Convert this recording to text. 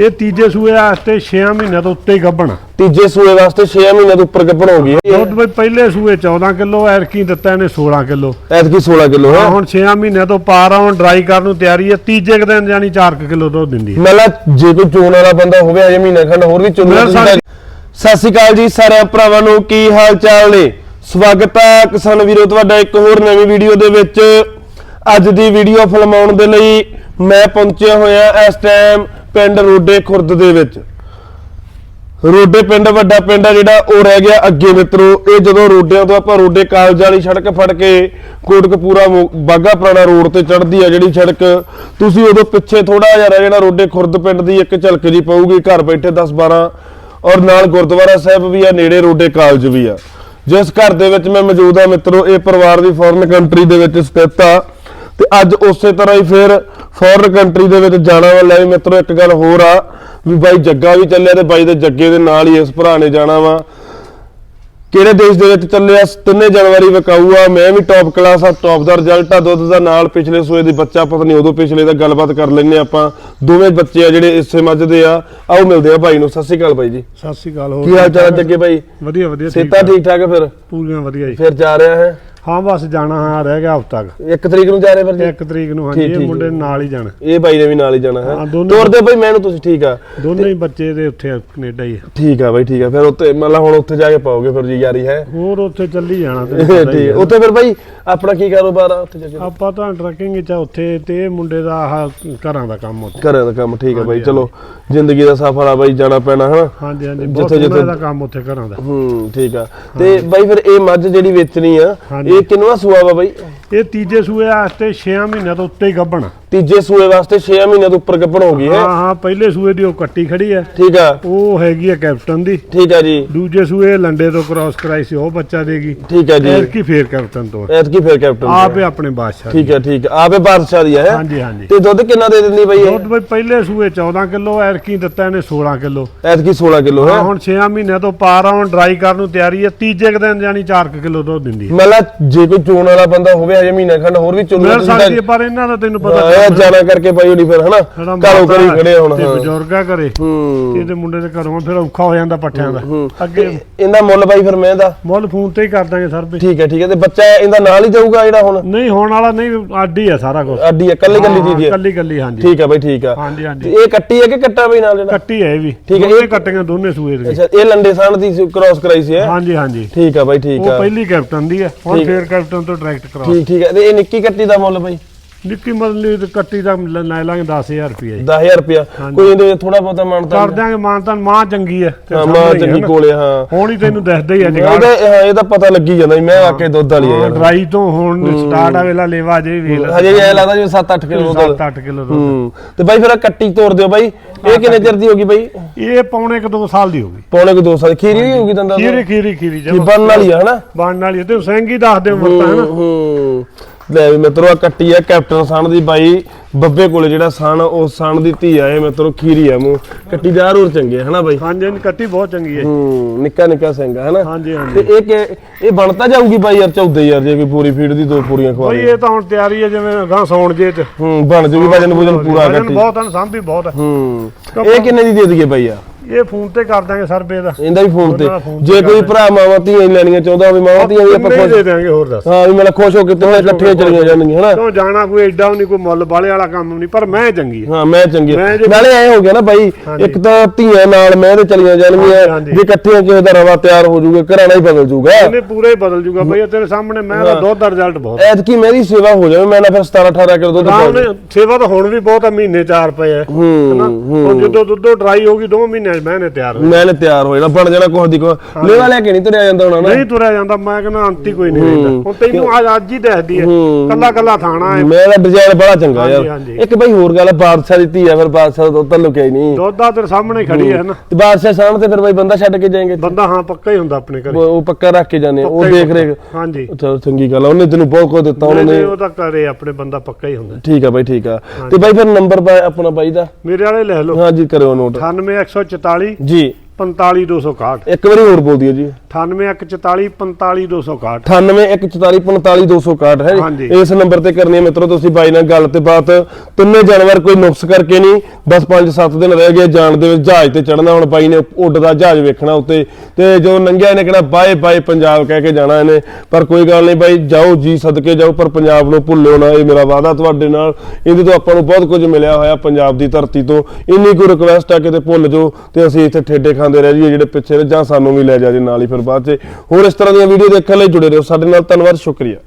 ਇਹ ਤੀਜੇ ਸੂਏ ਵਾਸਤੇ 6 ਮਹੀਨਿਆਂ ਤੋਂ ਉੱਤੇ ਹੀ ਗੱਭਣ। ਤੀਜੇ ਸੂਏ ਵਾਸਤੇ 6 ਮਹੀਨਿਆਂ ਤੋਂ ਉੱਪਰ ਗੱਭਣ ਹੋ ਗਈ ਹੈ ਦੁੱਧ ਬਈ ਪਹਿਲੇ ਸੂਏ 14 ਕਿਲੋ ਐਰਕੀ ਦਿੱਤਾ ਇਹਨੇ 16 ਕਿਲੋ। ਐਤਕੀ 16 ਕਿਲੋ ਹੈ ਹੁਣ 6 ਮਹੀਨਿਆਂ ਤੋਂ ਪਾਰ ਆਉਣ ਡਰਾਈ ਕਰਨ ਨੂੰ ਤਿਆਰੀ ਹੈ ਤੀਜੇ ਕੁ ਦਿਨ ਜਾਨੀ 4 ਕਿਲੋ ਦੁੱਧ ਦਿੰਦੀ ਹੈ ਮਤਲਬ ਜੇ ਕੋਈ ਚੋਣ ਵਾਲਾ ਬੰਦਾ ਹੋਵੇ ਅਜੇ ਮਹੀਨਾ ਖੰਡ ਹੋਰ ਵੀ ਚੁਣ ਸਤਿ ਸ਼੍ਰੀ ਅਕਾਲ ਜੀ ਸਾਰਿਆਂ ਭਰਾਵਾਂ ਨੂੰ ਕੀ ਹਾਲ ਚਾਲ ਨੇ? ਸਵਾਗਤ ਹੈ ਕਿਸਾਨ ਵੀਰੋ ਤੁਹਾਡਾ ਇੱਕ ਹੋਰ ਨਵੀਂ ਵੀਡੀਓ ਦੇ ਵਿੱਚ। ਅੱਜ ਦੀ ਵੀਡੀਓ ਫਿਲਮਾਉਣ ਦੇ ਲਈ ਮੈਂ ਪਹੁੰਚਿਆ ਹੋਇਆ ਇਸ ਟਾਈਮ ਪਿੰਡ ਰੋਡੇ ਖੁਰਦ ਦੇ ਵਿੱਚ। ਰੋਡੇ ਪਿੰਡ, ਵੱਡਾ ਪਿੰਡ ਆ ਜਿਹੜਾ, ਉਹ ਰਹਿ ਗਿਆ ਅੱਗੇ ਮਿੱਤਰੋ। ਇਹ ਜਦੋਂ ਰੋਡਿਆਂ ਤੋਂ ਆਪਾਂ ਰੋਡੇ ਕਾਲਜ ਵਾਲੀ ਸੜਕ ਫੜ ਕੇ ਕੋਟਕਪੂਰਾ ਬਾਗਾ ਪੁਰਾਣਾ ਰੋਡ ਤੇ ਚੜ੍ਹਦੀ ਆ ਜਿਹੜੀ ਸੜਕ, ਤੁਸੀਂ ਉਦੋਂ ਪਿੱਛੇ ਥੋੜਾ ਜਿਹਾ ਰਹਿ ਜਿਹੜਾ ਰੋਡੇ ਖੁਰਦ ਪਿੰਡ ਦੀ ਇੱਕ ਝਲਕ ਜੀ ਪਊਗੀ, ਘਰ ਬੈਠੇ 10 12 ਔਰ ਨਾਲ ਗੁਰਦੁਆਰਾ ਸਾਹਿਬ ਵੀ ਆ, ਨੇੜੇ ਰੋਡੇ ਕਾਲਜ ਵੀ ਆ। ਜਿਸ ਘਰ ਦੇ ਵਿੱਚ ਮੈਂ ਮੌਜੂਦ ਆ ਮਿੱਤਰੋ, ਇਹ ਪਰਿਵਾਰ ਦੀ ਫੋਰਨ ਕੰਟਰੀ ਦੇ ਵਿੱਚ ਸਥਿਤ ਆ। ਤੇ ਅੱਜ ਉਸੇ ਤਰ੍ਹਾਂ ਹੀ ਫਿਰ ਫੋਰਨ ਕੰਟਰੀ ਦੇ ਵਿੱਚ ਜਾਣਾ ਵਾ। ਲੈ ਵੀ ਮਿੱਤਰੋ ਇੱਕ ਗੱਲ ਹੋਰ ਆ ਵੀ ਬਾਈ ਜੱਗਾ ਵੀ ਚੱਲਿਆ ਤੇ ਬਾਈ ਦੇ ਜੱਗੇ ਦੇ ਨਾਲ ਹੀ ਇਸ ਭਰਾ ਨੇ ਜਾਣਾ ਵਾ। ਕਿਹੜੇ ਦੇਸ਼ ਦੇ ਵਿੱਚ ਚੱਲਿਆ? 3 ਜਨਵਰੀ ਵਿਕਾਊ ਆ ਮੈਂ ਵੀ ਟੌਪ ਕਲਾਸ ਆ ਟੌਪ ਦਾ ਰਿਜ਼ਲਟ ਆ। ਦੁੱਧ ਦਾ ਨਾਲ ਪਿਛਲੇ ਸੂਏ ਦੀ ਬੱਚਾ ਪਤਾ ਨਹੀਂ ਉਦੋਂ ਪਿਛਲੇ ਦਾ ਗੱਲਬਾਤ ਕਰ ਲੈਨੇ ਆਪਾਂ। ਦੋਵੇਂ ਬੱਚੇ ਆ ਜਿਹੜੇ ਇਸੇ ਮੱਝ ਦੇ ਆ। ਆਓ ਮਿਲਦੇ ਆ ਭਾਈ ਨੂੰ। ਸਤਿ ਸ਼੍ਰੀ ਅਕਾਲ ਬਾਈ ਜੀ। ਸਤਿ ਸ੍ਰੀ ਅਕਾਲ ਹੋਰ ਕੀ ਹਾਲ ਚਾਲ ਜੱਗੇ ਭਾਈ ਵਧੀਆ ਵਧੀਆ ਸੇਤਾ ਠੀਕ ਠਾਕ ਆ ਫਿਰ? ਪੂਰੀਆਂ ਵਧੀਆ ਜੀ। ਫਿਰ ਜਾ ਰਿਹਾ ਹੈ? ਹਾਂ ਬਸ ਜਾਣਾ ਹਾਂ ਰਹਿ ਗਿਆ ਹਫ਼ਤਾ ਕੁ। ਇੱਕ ਤਰੀਕ ਨੂੰ ਜਾ ਰਹੇ ਫਿਰ ਜੀ? ਇੱਕ ਤਰੀਕ ਨੂੰ ਹਾਂਜੀ ਠੀਕ, ਇਹ ਠੀਕ, ਮੁੰਡੇ ਨਾਲ ਹੀ ਜਾਣਾ। ਇਹ ਬਾਈ ਨੇ ਵੀ ਨਾਲ ਹੀ ਜਾਣਾ ਹੈ? ਹਾਂ, ਦੋਨੇ- ਤੋਰਦੇ ਭਾਈ ਮੈਨੂੰ ਤੁਸੀਂ ਠੀਕ ਆ। ਦੋਨੇ ਹੀ ਬੱਚੇ ਦੇ ਉੱਥੇ ਕੈਨੇਡਾ ਹੀ ਆ। ਠੀਕ ਆ ਬਾਈ ਠੀਕ ਆ। ਫਿਰ ਉੱਥੇ ਮਤਲਬ ਹੁਣ ਉੱਥੇ ਜਾ ਕੇ ਪਾਓਗੇ ਫਿਰ ਜੀ ਯਾਰੀ ਹੈ? ਹੋਰ ਉੱਥੇ ਚੱਲੀ ਜਾਣਾ ਤੇ ਠੀਕ ਆ। ਉੱਥੇ ਫਿਰ ਬਾਈ ਆਪਣਾ ਕੀ ਕਾਰੋਬਾਰ ਆ ਉੱਥੇ ਜਾ ਕੇ ਆਪਾਂ ਤਾਂ ਟਰੱਕਿੰਗ ਚ ਆ ਉੱਥੇ ਤੇ ਇਹ ਮੁੰਡੇ ਦਾ ਆਹ ਘਰਾਂ ਦਾ ਕੰਮ ਉੱਥੇ। ਘਰਾਂ ਦਾ ਕੰਮ ਠੀਕ ਆ ਬਾਈ ਚਲੋ ਜ਼ਿੰਦਗੀ ਦਾ ਸਫਰ ਆ ਬਾਈ ਜਾਣਾ ਪੈਣਾ ਹਨਾ? ਹਾਂਜੀ ਹਾਂਜੀ ਬਹੁਤ ਜਿੱਥੇ- ਸੋਹਣਾ ਦਾ ਕੰਮ ਉੱਥੇ ਘਰਾਂ ਦਾ। ਹੂੰ ਠੀਕ ਆ। ਤੇ ਬਾਈ ਫਿਰ ਇਹ ਮੱਝ ਜਿਹੜੀ ਵੇਚਣੀ ਆ ਹਾਂਜੀ। ਇਹ ਕਿੰਨਵਾ ਸੂਆ ਵਾ ਬਾਈ? ਇਹ ਤੀਜੇ ਸੂਏ ਵਾਸਤੇ 6 ਮਹੀਨਿਆਂ ਤੋਂ ਉੱਤੇ ਹੀ ਗੱਭਣ ਤੀਜੇ ਸੂਏ ਵਾਸਤੇ 6 ਮਹੀਨਿਆਂ ਤੋਂ ਉੱਪਰ ਗੱਭਣ ਹੋ ਗਈ ਹੈ। ਹਾਂ ਹਾਂ ਪਹਿਲੇ ਸੂਏ ਦੀ ਉਹ ਕੱਟੀ ਖੜੀ ਹੈ। ਠੀਕ ਆ। ਉਹ ਹੈਗੀ ਹੈ ਕੈਪਟਨ ਦੀ। ਠੀਕ ਆ ਜੀ। ਦੂਜੇ ਸੂਏ ਲੰਡੇ ਤੋਂ ਕ੍ਰਾਸ ਕਰਾਈ ਸੀ ਉਹ ਬੱਚਾ ਦੇਗੀ ਠੀਕ ਆ ਜੀ। ਐਰਕੀ ਫੇਰ ਕੈਪਟਨ ਤੋਂ ਐਤਕੀ ਫਿਰ ਕੈਪਟਨ ਆਪ ਆਪਣੇ ਬਾਦਸ਼ਾਹ ਠੀਕ ਆ ਠੀਕ ਆ। ਆਪੇ ਬਾਦਸ਼ਾਹ ਦੀ ਹੈ ਹਾਂਜੀ ਹਾਂਜੀ। ਤੇ ਦੁੱਧ ਕਿੰਨਾ ਦੇ ਦਿੰਦੀ ਬਾਈ ਦੁੱਧ ਬਈ ਪਹਿਲੇ ਸੂਏ 14 ਕਿਲੋ ਐਰਕੀ ਦਿੱਤਾ ਇਹਨੇ 16 ਕਿਲੋ। ਐਤਕੀ 16 ਕਿਲੋ ਹੈ। ਹੁਣ 6 ਮਹੀਨਿਆਂ ਤੋਂ ਪਾਰ ਆਉਣ ਡਰਾਈ ਕਰਨ ਨੂੰ ਤਿਆਰੀ ਹੈ। ਤੀਜੇ ਦਿਨ ਜਾਨੀ 4 ਕਿਲੋ ਦੁੱਧ ਦਿੰਦੀ ਹੈ। ਮਤਲਬ ਜੇ ਕੋਈ ਚੋਣ ਵਾਲਾ ਬੰਦਾ ਹੋਵੇ ਹਜੇ ਮਹੀਨਾ ਖੰਡ ਹੋਰ ਵੀ ਚੁਣ ਮਿਲ ਸਕਦੀ ਹੈ ਪਰ ਇਹਨਾਂ ਦਾ ਤੈਨੂੰ ਪਤਾ ਇਹ ਜਾਣਾ ਕਰਕੇ ਪਾਈ ਹੋਣੀ ਫਿਰ ਹਨਾ? ਘਰੋਂ ਘਰੀ ਖੜੇ ਹੁਣ ਤੇ ਬਜ਼ੁਰਗ ਆ ਘਰੇ। ਹੂੰ। ਇਹਦੇ ਮੁੰਡੇ ਦੇ ਘਰੋਂ ਫਿਰ ਔਖਾ ਹੋ ਜਾਂਦਾ ਪੱਠਿਆਂ ਦਾ। ਅੱਗੇ ਇਹਦਾ ਮੁੱਲ ਬਾਈ ਫਿਰ ਮੈਂ ਦਾ? ਮੁੱਲ ਫੋਨ ਤੇ ਹੀ ਕਰ ਦਾਂਗੇ ਸਰ ਵੀ। ਠੀਕ ਹੈ ਠੀਕ ਹੈ। ਤੇ ਬੱਚਾ ਇਹਦਾ ਨਾਲ ਹੀ ਜਾਊਗਾ ਜਿਹੜਾ ਹੁਣ? ਨਹੀਂ ਹੋਣ ਵਾਲਾ ਨਹੀਂ ਅੱਡੀ ਆ ਸਾਰਾ ਕੁਝ ਅੱਡੀ ਹੈ ਕੱਲੀ ਕੱਲੀ ਚੀਜ਼ ਹੈ ਕੱਲੀ ਕੱਲੀ ਹਾਂਜੀ। ਠੀਕ ਹੈ ਬਾਈ ਠੀਕ ਆ। ਹਾਂਜੀ ਤੇ ਹਾਂਜੀ ਇਹ ਕੱਟੀ ਹੈ ਕਿ ਕੱਟਾ ਬਈ ਨਾਲ ਜਿਹੜਾ? ਕੱਟੀ ਹੈ ਇਹ ਵੀ। ਠੀਕ ਹੈ, ਇਹ- ਕੱਟੀਆਂ ਦੋਨੇ ਸੂਏ ਦੀਆਂ ਅੱਛਾ ਇਹ ਲੰਡੇ ਸਾਣ ਦੀ ਕ੍ਰਾਸ ਕਰਾਈ ਸੀ ਹੈ? ਹਾਂਜੀ ਹਾਂਜੀ। ਠੀਕ ਆ ਬਾਈ ਠੀਕ ਉਹ ਆ। ਪਹਿਲੀ ਕੈਪਟਨ ਦੀ ਹੈ। ਹੁਣ। ਫੇਰ ਕੈਪਟਨ ਤੋਂ ਡਾਇਰੈਕਟ ਕਰਾਓ ਠੀਕ ਠੀਕ ਹੈ। ਤੇ ਇਹ ਨਿੱਕੀ ਕੱਟੀ ਦਾ ਮੁੱਲ ਬਾਈ? ਨਿੱਕੀ ਮਤਲਬ ਤੇ ਕੱਟੀ ਦਾ ਲ- ਲੈ ਲਾਂਗੇ 10000 ਰੁਪਏ ਜੀ। 10000 ਰੁਪਿਆ ਕੋਈ ਇਹਦੇ ਥੋੜਾ ਬਹੁਤਾ ਮਾਨਤਾ ਕਰ ਦਿਆਂਗੇ ਮਾਨਤਾਨ ਮਾਂ ਚੰਗੀ ਹੈ ਤੇ ਹਾਂ ਸਾਹਮਣੇ ਮਾਂ ਹੀ ਹੈ ਚੰਗੀ ਨਾ। ਕੋਲੇ ਹਾਂ। ਹੁਣ ਹੀ ਤੈਨੂੰ ਦੱਸਦਾ ਹੀ ਅੱਜ ਇਹਦਾ ਹਾਂ, ਇਹਦਾ ਪਤਾ ਲੱਗੀ ਜਾਂਦਾ ਮੈਂ ਆਕੇ ਦੁੱਧ ਵਾਲੀ ਆ ਯਾਰ। ਡਰਾਈ ਤੋਂ ਹੁਣ ਸਟਾਰਟ ਆ ਵੇਲਾ ਲੇਵਾ ਜੇ ਵੀ ਹਜੇ ਵੀ ਐ ਲੱਗਦਾ ਜਿਵੇਂ 7-8 ਕਿਲੋ ਦੁੱਧ। 7-8 ਕਿਲੋ ਦੁੱਧ। ਹੂੰ। ਤੇ ਬਾਈ ਫਿਰ ਆਹ ਕੱਟੀ ਤੋੜ ਦਿਓ ਬਾਈ। ਇਹ ਕਿੰਨੇ ਚਿਰ ਦੀ ਹੋਗੀ ਬਾਈ? ਇਹ ਪੌਣੇ ਕ 2 ਸਾਲ ਦੀ ਹੋ ਗਈ। ਪੌਣੇ ਕੋ 2 ਸਾਲ ਖੀਰੀ ਵੀ ਹੋਗੀ ਦੰਦਾ ਖੀਰੀ ਖੀਰੀ ਖੀਰੀ ਕੀ ਜਮਾ ਬਣਨ ਵਾਲੀ ਆ ਹਨਾ? ਬਣਨ ਵਾਲੀ ਹੈ ਤੇ ਸਹਿੰਗੀ ਦੱਸ ਦੇ ਉਮਰ ਤਾਂ ਹੈ ਨਾ ਹੂੰ। ਲੈ ਵੀ ਮਿੱਤਰੋ ਆ ਕੱਟੀ ਆ ਕੈਪਟਨ ਸਣ ਦੀ ਬਾਈ। ਬੱਬੇ ਕੋਲੇ ਜਿਹੜਾ ਸਣ ਉਹ ਸਣ ਦੀ ਧੀ ਆ ਇਹ ਮਿੱਤਰੋ ਖੀਰੀ ਆ ਮੂੰਹ। ਕੱਟੀ ਦਾ ਹੋਰ ਚੰਗੇ ਆ, ਹਨਾ ਬਾਈ? ਹਾਂਜੀ ਹਾਂਜੀ ਕੱਟੀ ਬਹੁਤ ਚੰਗੀ ਹੈ ਹੂੰ ਨਿੱਕਾ ਨਿੱਕਾ ਸਿੰਘ ਆ, ਹਨਾ? ਹਾਂਜੀ ਤੇ ਹਾਂਜੀ ਇਹ ਕਿ ਇਹ ਬਣਤਾ ਜਾਊਗੀ ਬਾਈ ਯਾਰ 14 ਯਾਰ ਜੇ ਕੋਈ ਪੂਰੀ ਫੀਡ ਦੀ ਦੋ ਪੂਰੀਆਂ ਖਵਾ ਬਈ ਦੇ ਇਹ ਤਾਂ ਹੁਣ ਤਿਆਰੀ ਹੈ ਜਿਵੇਂ ਗਾਂ ਸੌਣ ਜੇ ਚ। ਹੂੰ ਬਣ ਜੂਗੀ ਵਜਨ ਵਜਨ ਪੂਰਾ ਵਜਨ ਕੱਟੀ। ਬਹੁਤ ਹਨ ਸਾਂਭੀ ਬਹੁਤ ਹੈ ਹੂੰ ਇਹ ਕਿੰਨੇ ਦੀ ਦੇ ਦਈਏ ਬਾਈ ਆ? ਇਹ ਫੋਨ ਤੇ ਕਰ ਦਾਂਗੇ ਸਰਬੇ ਦਾ। ਇਹਦਾ ਵੀ ਫੋਨ ਤੇ। ਉਹਨਾਂ ਦਾ phone ਜੇ ਤੇ ਕੋਈ ਭਰਾ ਮਾਵਾਂ ਧੀਆਂ ਲੈਣੀਆਂ ਚਾਹੁੰਦਾ ਹੋਵੇ ਮਾਵਾਂ ਧੀਆਂ ਵੀ ਆਪਾਂ ਨਹੀਂ ਖੁਸ਼ ਦੇ ਦਾਂਗੇ ਹੋਰ ਦੱਸ। ਹਾਂ ਵੀ ਮੇਰਾ ਖੁਸ਼ ਹੋ ਕੇ ਤਿੰਨੇ ਇਕੱਠੀਆਂ ਚਲੀਆਂ ਜਾਣਗੀਆਂ ਹਨਾ? ਕਿਉਂ ਜਾਣਾ ਕੋਈ ਐਡਾ ਨਹੀਂ ਕੋਈ ਮੁੱਲ ਬਾਲੇ ਵਾਲਾ ਕੰਮ ਨਹੀਂ ਪਰ ਮੈਂ ਚੰਗੀ ਹੈ ਹਾਂ ਮੈਂ ਚੰਗੀ ਮੈਂ ਜੇ- ਨਾਲੇ ਐ ਹੋ ਗਿਆ ਨਾ ਬਾਈ ਹਾਂਜੀ। ਇੱਕ ਤਾਂ ਧੀਆਂ ਨਾਲ ਮੈਂ ਤੇ ਚਲੀਆਂ ਜਾਣਗੀਆਂ ਹਾਂਜੀ। ਜੇ ਇਕੱਠੀਆਂ ਕਿਸੇ ਦਾ ਰਵਾ ਤਿਆਰ ਹੋ ਜਾਊਗਾ ਘਰਾਣਾ ਹੀ ਬਦਲ ਜਾਊਗਾ। ਇਹਨੇ ਪੂਰਾ ਹੀ ਬਦਲ ਜੂਗਾ ਬਈ ਤੇਰੇ ਸਾਹਮਣੇ ਮੈਂ ਦਾ ਦੁੱਧ ਦਾ ਰਿਜ਼ਲਟ ਬਹੁਤ ਹੈ। ਐਤਕੀ ਮੇਰੀ ਸੇਵਾ ਹੋ ਜਾਵੇ ਮੈਂ ਨਾ ਫਿਰ 17 18 ਕਿਲੋ ਦੁੱਧ ਹਾਂ ਪਾ ਉਹਨੇ ਸੇਵਾ ਤਾਂ ਹੁਣ ਵੀ ਬਹੁਤ ਆ ਮਹੀਨੇ ਚਾਰ ਪਏ ਆ। ਹੂੰ ਹੁਣ ਜਦੋਂ ਦੁੱਧੋ ਡਰਾਈ ਹੋ ਗਈ ਦੋ ਅੱਜ ਮੈਂ ਤਿਆਰ ਮੈਂ ਤਿਆਰ ਹੋ ਜਾਣਾ ਬਣ ਜਾਣਾ ਕੁਝ ਦੀ ਕੋ ਲੇਵਾ ਲੈ ਕੇ ਨਹੀਂ ਤੁਰਿਆ ਜਾਂਦਾ ਹੋਣਾ ਨਹੀਂ ਤੁਰਿਆ ਜਾਂਦਾ ਮੈਂ ਕਹਿੰਦਾ ਅੰਤੀ ਕੋਈ ਨਹੀਂ ਰਹਿੰਦਾ। ਹੁਣ ਤੈਨੂੰ ਅੱਜ ਅੱਜ ਹੀ ਦੱਸਦੀ ਹੈ। ਕੱਲਾ ਕੱਲਾ ਥਾਣਾ ਹੈ ਮੇਰਾ ਡਿਜ਼ਾਈਨ ਬੜਾ ਚੰਗਾ ਯਾਰ। ਇੱਕ ਬਈ ਹੋਰ ਗੱਲ ਆ, ਬਾਦਸ਼ਾਹ ਦੀ ਧੀ ਆ ਫਿਰ ਬਾਦਸ਼ਾਹ ਦਾ ਤਾਂ ਲੁਕਿਆ ਹੀ ਨਹੀਂ। ਦੋਦਾ ਤੇਰੇ ਸਾਹਮਣੇ ਖੜੀ ਹੈ ਨਾ। ਤੇ ਬਾਦਸ਼ਾਹ ਸਾਹਮਣੇ ਫਿਰ ਬਈ ਬੰਦਾ ਛੱਡ ਕੇ ਜਾਏਗੇ ਬੰਦਾ ਹਾਂ ਪੱਕਾ ਹੀ ਹੁੰਦਾ ਆਪਣੇ ਘਰੇ। ਉਹ ਪੱਕਾ ਰੱਖ ਕੇ ਜਾਂਦੇ ਉਹ ਦੇਖ ਰੇਖ ਹਾਂਜੀ। ਚਲੋ ਚੰਗੀ ਗੱਲ ਉਹਨੇ ਤੈਨੂੰ ਬਹੁਤ ਕੁਝ ਦਿੱਤਾ ਉਹਨੇ ਨਹੀਂ ਉਹ ਤਾਂ ਕਰੇ ਆਪਣੇ ਬੰਦਾ ਪੱਕਾ ਹੀ ਹੁੰਦਾ। ਠੀਕ ਆ ਬਾਈ ਠੀਕ ਆ। ਤੇ ਬਾਈ ਫਿਰ ਨੰਬਰ ਆਪਣਾ ਬਾਈ ਦਾ। ਮੇਰੇ ਵਾਲੇ ਲੈ ਲਓ। ਹਾਂਜੀ ਕਰਿਓ ਨੋਟ। 98 45 ਜੀ। 45261 ਇੱਕ ਵਾਰੀ ਹੋਰ ਬੋਲ ਦਿਓ ਜੀ। 98144 45261 9814526261 ਹੈ। ਜੀ। ਇਸ ਨੰਬਰ ਤੇ ਕਰਨੀ ਹੈ ਮਿੱਤਰੋ ਤੁਸੀਂ ਬਾਈ ਨਾਲ ਗੱਲ ਤੇ ਬਾਤ। ਤਿੰਨੇ ਜਾਨਵਰ ਕੋਈ ਨੁਕਸ ਕਰਕੇ ਨਹੀਂ ਬਸ 5-7 ਦਿਨ ਰਹਿ ਗਏ ਜਾਣ ਦੇ ਵਿੱਚ ਜਹਾਜ਼ ਤੇ ਚੜਨਾ ਹੁਣ ਬਾਈ ਨੇ ਉੱਡਦਾ ਜਹਾਜ਼ ਵੇਖਣਾ ਉੱਤੇ। ਤੇ ਜੋ ਲੰਘਿਆ ਇਹਨੇ ਕਹਿਣਾ ਬਾਏ ਬਾਏ ਪੰਜਾਬ ਕਹਿ ਕੇ ਜਾਣਾ ਇਹਨੇ। ਪਰ ਕੋਈ ਗੱਲ ਨਹੀਂ ਬਾਈ ਜਾਓ ਜੀ ਸਦਕੇ ਜਾਓ ਪਰ ਪੰਜਾਬ ਨੂੰ ਭੁੱਲਿਓ ਨਾ ਇਹ ਮੇਰਾ ਵਾਅਦਾ ਤੁਹਾਡੇ ਨਾਲ। ਇਹਦੇ ਤੋਂ ਆਪਾਂ ਨੂੰ ਬਹੁਤ ਕੁਝ ਮਿਲਿਆ ਹੋਇਆ ਪੰਜਾਬ ਦੀ ਧਰਤੀ ਤੋਂ। ਇੰਨੀ ਕੁ ਰਿਕਵੈਸਟ ਆ ਕਿਤੇ ਭੁੱਲ ਜਾਓ ਤੇ ਅਸੀਂ ਇੱਥੇ ਠੇਡੇ ਖਾਂਦੇ ਰਹਿ ਜਾਈਏ ਜਿਹੜੇ ਪਿੱਛੇ ਨੇ ਜਾਂ ਸਾਨੂੰ ਵੀ ਲੈ ਜਾ ਜੇ ਨਾਲ ਹੀ ਫਿਰ ਬਾਅਦ 'ਚ ਹੋਰ ਇਸ ਤਰ੍ਹਾਂ ਦੀਆਂ ਵੀਡੀਓ ਦੇਖਣ ਲਈ ਜੁੜੇ ਰਹੋ। ਸਾਡੇ ਨਾਲ ਧੰਨਵਾਦ, ਸ਼ੁਕਰੀਆ।